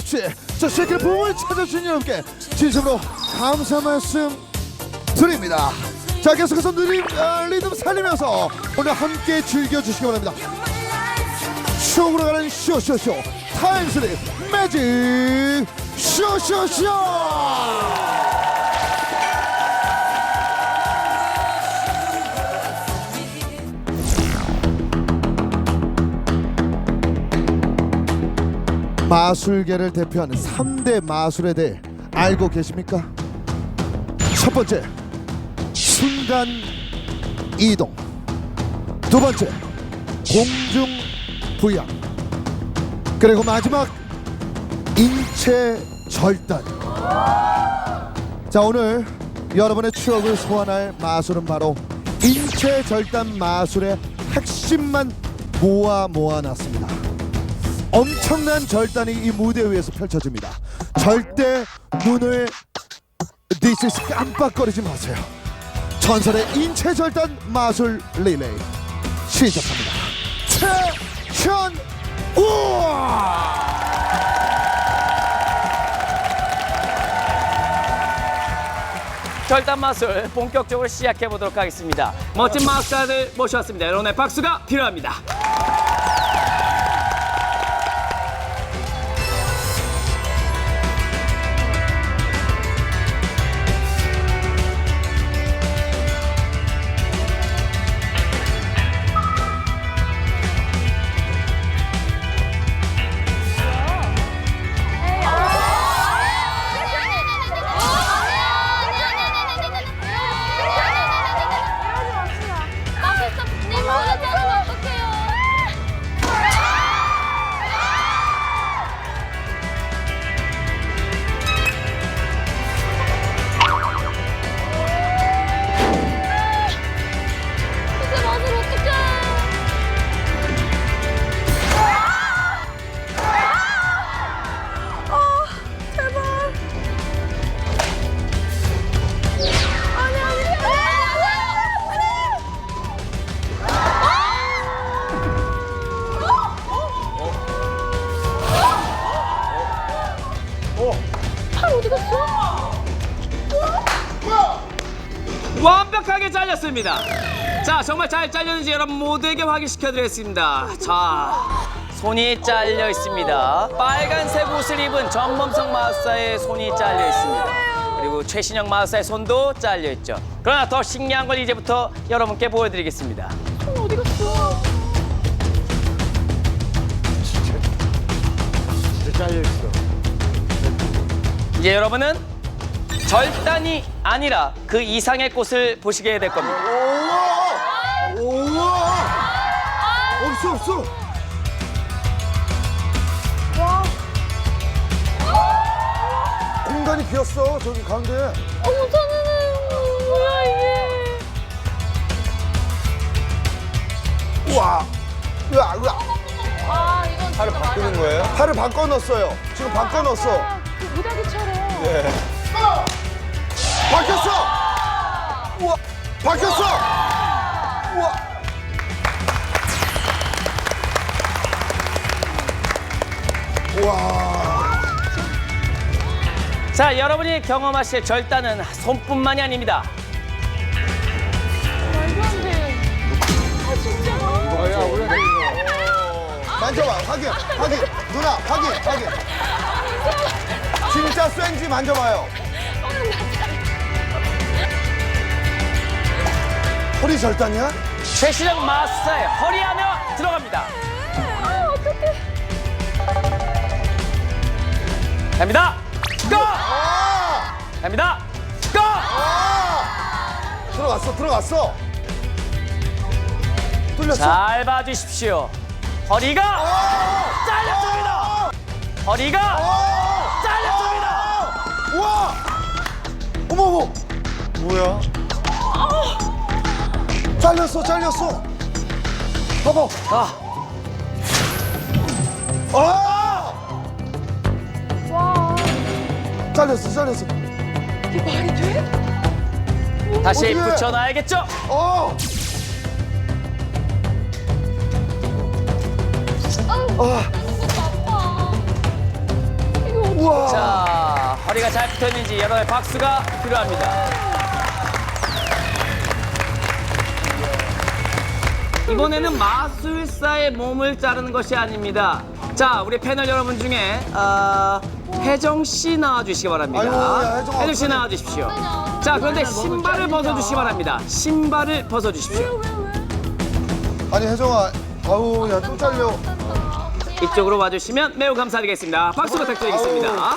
어김없이 저 새끼 부을 찾아주신 여러분께 진심으로 감사 말씀 드립니다. 자 계속해서 느림, 아, 리듬 살리면서 오늘 함께 즐겨주시기 바랍니다. 쇼으로 가는 쇼쇼쇼 타임슬립 매직 쇼쇼쇼 마술계를 대표하는 3대 마술에 대해 알고 계십니까? 첫 번째 순간 이동. 두 번째 공중 부양. 그리고 마지막 인체 절단. 자 오늘 여러분의 추억을 소환할 마술은 바로 인체 절단 마술의 핵심만 모아 모아놨습니다 엄청난 절단이 이 무대 위에서 펼쳐집니다 절대 눈을 is 깜빡거리지 마세요 전설의 인체 절단 마술 릴레이 시작합니다 최현 우와 절단 마술 본격적으로 시작해 보도록 하겠습니다. 멋진 마술사들 모셔왔습니다. 여러분의 박수가 필요합니다. 잘렸습니다. 자, 정말 잘 잘렸는지 여러분 모두에게 확인시켜드리겠습니다. 자, 손이 잘려 있습니다. 빨간색 옷을 입은 정범석 마술사의 손이 잘려 있습니다. 그리고 최신영 마술사의 손도 잘려 있죠. 그러나 더 신기한 걸 이제부터 여러분께 보여드리겠습니다. 이제 여러분은 절단이 아니라 그 이상의 꽃을 보시게 될 겁니다. 우와! 우와! 없어 없어! 공간이 비었어 저기 가운데. 어머 저는 뭐야 이게. 우와! 으아 으아 아 이건 팔을 바꾸는 거예요? 팔을 바꿔 넣었어요. 지금 바꿔 넣었어. 그 무작위처럼 네. 바뀌었어! 우와! 바뀌었어! 우와! 우와! 자, 여러분이 경험하실 절단은 손뿐만이 아닙니다. 말도 안 돼 아 진짜 뭐야, 우리 만져봐 확인 확인. 누나 확인 확인. 진짜 쇠인지 만져봐요 허리 절단이야? 최신형 마술사의 허리하며 들어갑니다. 아 어떡해 갑니다. 고! 아! 갑니다. 고! 아! 들어갔어 들어갔어 뚫렸어 잘 봐주십시오. 허리가 아! 잘렸습니다. 허리가 아! 잘렸습니다. 우와 어머 어머 뭐야? 잘렸어 잘렸어 봐봐 아, 아! 와 잘렸어 잘렸어 이게 말이 돼? 다시 어떡해. 붙여놔야겠죠? 어! 아우 아! 아파 우와. 자, 허리가 잘 붙었는지 여러분의 박수가 필요합니다. 이번에는 마술사의 몸을 자르는 것이 아닙니다. 자, 우리 패널 여러분 중에 어, 혜정 씨 나와 주시기 바랍니다. 아이고, 야, 혜정아, 혜정 씨 어떡하냐. 나와 주십시오. 자, 그런데 신발을 벗어 주시기 바랍니다. 신발을 벗어 주십시오. 아니 혜정아, 아우 야 또 잘려. 이쪽으로 와 주시면 매우 감사드리겠습니다. 박수 부탁드리겠습니다.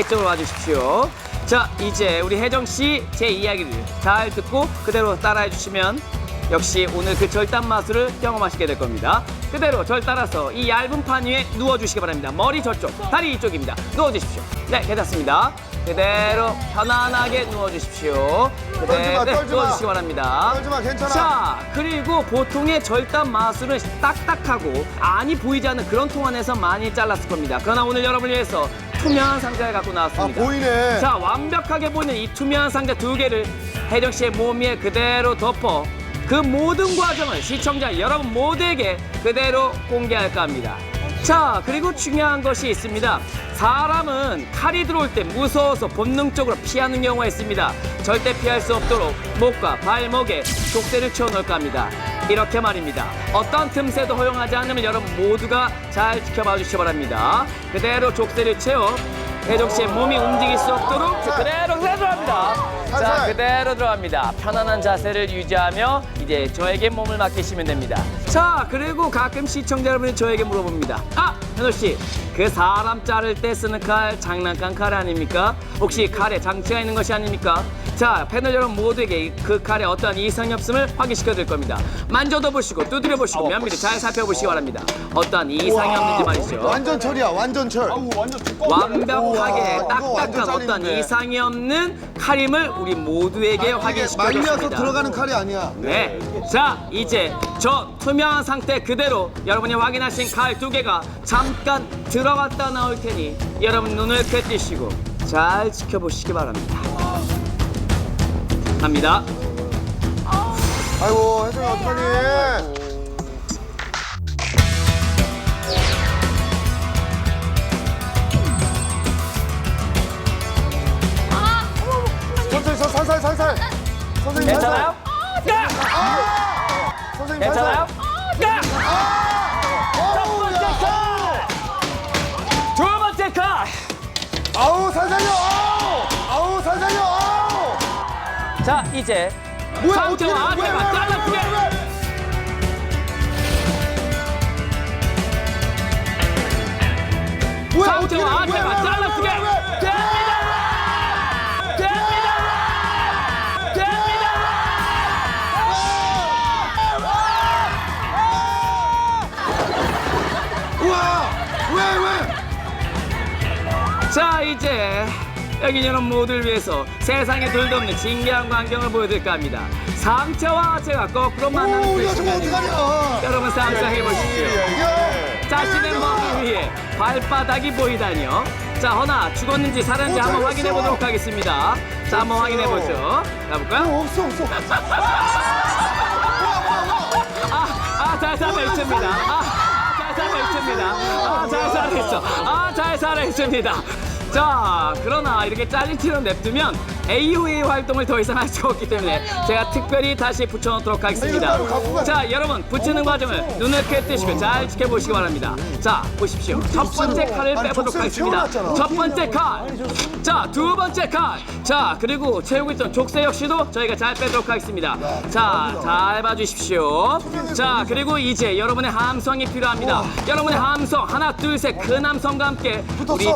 이쪽으로 와 주십시오. 자, 이제 우리 혜정 씨 제 이야기를 잘 듣고 그대로 따라해 주시면 역시 오늘 그 절단 마술을 경험하시게 될 겁니다. 그대로 절 따라서 이 얇은 판 위에 누워 주시기 바랍니다. 머리 저쪽, 다리 이쪽입니다. 누워 주십시오. 네, 괜찮습니다. 그대로 편안하게 누워 주십시오. 떨지 마, 네, 떨지 누워 마. 주시기 바랍니다. 떨지 마, 괜찮아. 자, 그리고 보통의 절단 마술은 딱딱하고 안이 보이지 않는 그런 통 안에서 많이 잘랐을 겁니다. 그러나 오늘 여러분을 위해서 투명한 상자를 갖고 아 나왔습니다. 보이네. 자, 완벽하게 보이는 이 투명한 상자 두 개를 혜정 씨의 몸 위에 그대로 덮어 그 모든 과정을 시청자 여러분 모두에게 그대로 공개할까 합니다. 자, 그리고 중요한 것이 있습니다. 사람은 칼이 들어올 때 무서워서 본능적으로 피하는 경우가 있습니다. 절대 피할 수 없도록 목과 발목에 족대를 채워놓을까 합니다. 이렇게 말입니다. 어떤 틈새도 허용하지 않으면 여러분 모두가 잘 지켜봐 주시기 바랍니다. 그대로 족대를 채워 혜정 씨의 몸이 움직일 수 없도록 자, 그대로 그대로 들어갑니다. 자, 살살. 그대로 들어갑니다. 편안한 자세를 유지하며 이제 저에게 몸을 맡기시면 됩니다. 자, 그리고 가끔 시청자 여러분이 저에게 물어봅니다. 아, 현호 씨, 그 사람 자를 때 쓰는 칼 장난감 칼 아닙니까? 혹시 칼에 장치가 있는 것이 아닙니까? 자, 패널 여러분 모두에게 그 칼에 어떠한 이상이 없음을 확인시켜 드릴 겁니다. 만져도 보시고 두드려 보시고 면밀히 잘 살펴보시기 바랍니다. 어떠한 이상이 없는지 말이죠. 완전 철이야, 완전 철. 완벽하게 우와, 이거 완전 딱딱한 어떤 짤인데. 이상이 없는 칼임을 우리 모두에게 이게 확인시켜 말려서 줬습니다. 들어가는 칼이 아니야. 네. 자, 이제 저 투명한 상태 그대로 여러분이 확인하신 칼 두 개가 잠깐 들어갔다 나올 테니 여러분 눈을 꿰뜨시고 잘 지켜보시기 바랍니다. 갑니다. 아이고 혜정아 어떡하니? 천천히 서 살살 살살. 선생님 괜찮아요? 까! 살살. 선생님 괜찮아요? 까! 첫 번째 두 번째 칼! 아우 살살 자, 이제 뭐야 어떻게 왜, 하체가 왜, 잘라주게! 뭐야 어떻게 하체가 왜, 잘라주게! 왜, 왜, 왜? 됩니다! 됩니다! 됩니다! 우와 왜 왜? 자 이제 여기 여러분 모두를 위해서 세상에 둘도 없는 신기한 광경을 보여드릴까 합니다 상체와 하체가 거꾸로 만나는 오그 어떡하냐? 여러분 상상해 보십시오 야, 자신의 머리 위에 발바닥이 보이다니요 자 허나 죽었는지 살았는지 어, 한번 잘했어. 확인해 보도록 하겠습니다 자 한번 확인해 보죠 가볼까요? 어, 없어 없어. 아, 잘 살아있습니다. 아, 잘 살아있습니다. 아, 잘 살아있어. 아, 잘 살아있습니다. 자, 그러나 이렇게 잘린 채로 냅두면 AOA 활동을 더 이상 할 수가 없기 때문에 제가 특별히 다시 붙여놓도록 하겠습니다. 자, 여러분, 붙이는 과정을 눈을 꿰뜨시고 잘 지켜보시기 바랍니다. 자, 보십시오. 첫 번째 칼을 빼보도록 하겠습니다. 첫 번째 칼. 자, 두 번째 칼. 자, 그리고 채우고 있던 족쇄 역시도 저희가 잘 빼도록 하겠습니다. 자, 잘 봐주십시오. 자, 그리고 이제 여러분의 함성이 필요합니다. 여러분의 함성 하나, 둘, 셋, 큰 함성과 함께 우리?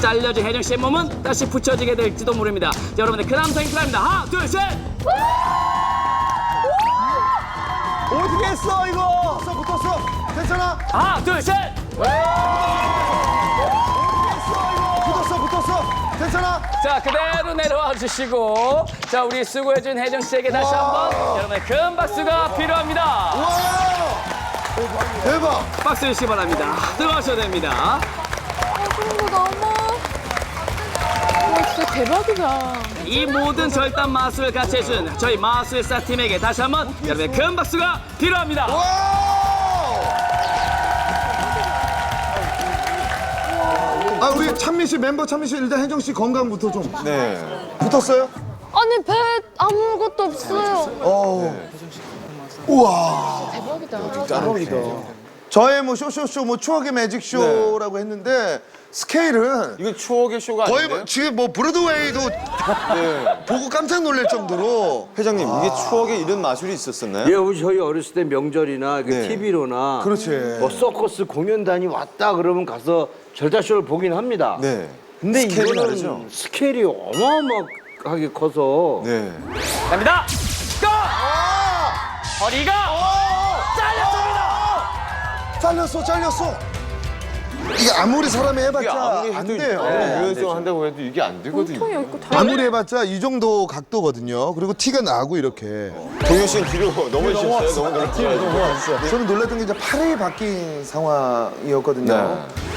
잘려진 혜정 씨의 몸은 다시 붙여지게 될지도 모릅니다. 자, 여러분의 큰 함성이 필요합니다. 하나, 둘, 셋. 어떻게 했어 이거? 붙었어 붙었어. 괜찮아? 하나, 둘, 셋. 붙었어 붙었어. 괜찮아? 자, 그대로 내려와 주시고, 자, 우리 수고해준 혜정 씨에게 다시 한번 여러분의 큰 박수가 필요합니다. 와 대박. 박수 주시기 바랍니다. 들어가셔도 됩니다. 아, 그런 거 너무. 와, 진짜 대박이다. 이 모든 절단 마술을 같이 해준 저희 마술사 팀에게 다시 한번 여러분의 큰 박수가 필요합니다. 와. 아 우리 찬미 씨 멤버 찬미 씨 일단 혜정 씨 건강부터 좀 네. 붙었어요? 아니 배 아무것도 없어요. 어. 우와. 대박이다. 저의 뭐 쇼쇼쇼 뭐 추억의 매직 쇼라고 했는데 스케일은 이거 추억의 쇼가 거의 아닌데요? 뭐 지금 뭐 브로드웨이도 네. 보고 깜짝 놀랄 정도로 회장님, 이게 추억에 이런 마술이 있었었나요? 예, 우리 저희 어렸을 때 명절이나 그 네. TV로나 그렇지. 뭐 서커스 공연단이 왔다 그러면 가서 절다쇼를 보긴 합니다. 네. 근데 스케일이 이거는 다르죠? 스케일이 어마어마하게 커서 네. 갑니다. 고! 허리가 잘렸습니다. 잘렸어 잘렸어 이게 아무리 사람이 해봤자 안 돼요 유연성 한다고 해도 이게 안 되거든요. 통이 있고 다. 아무리 해봤자 이 정도 각도거든요 그리고 티가 나고 이렇게 동현 씨는 뒤로 넘어지셨어요? 너무 놀랐어요. 저는 놀랐던 게 이제 팔이 바뀐 상황이었거든요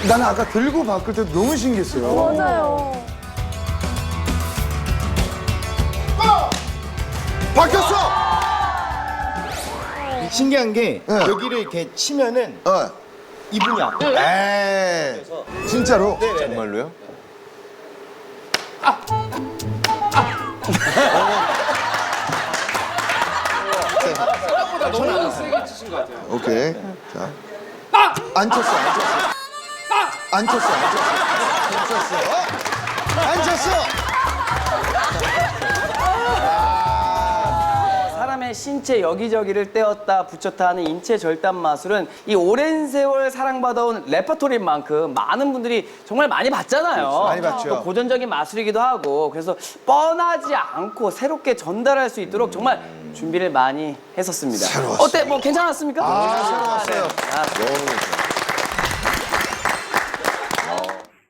네. 나는 아까 들고 바꿀 때 너무 신기했어요 맞아요. 바뀌었어 신기한 게 네. 여기를 이렇게 치면은 어. 이분이 아파. 에이. 진짜로? 정말로요? 오케이. 자. 안 쳤어. 안 쳤어. 안 쳤어. 안 쳤어. 안 쳤어 사람의 신체 여기저기를 떼었다 붙였다 하는 인체 절단 마술은 이 오랜 세월 사랑받아온 레퍼토리인 만큼 많은 분들이 정말 많이 봤잖아요. 많이 봤죠. 또 고전적인 마술이기도 하고 그래서 뻔하지 않고 새롭게 전달할 수 있도록 정말 준비를 많이 했었습니다. 새로웠어요. 어때? 뭐 괜찮았습니까? 아 새로웠어요 아,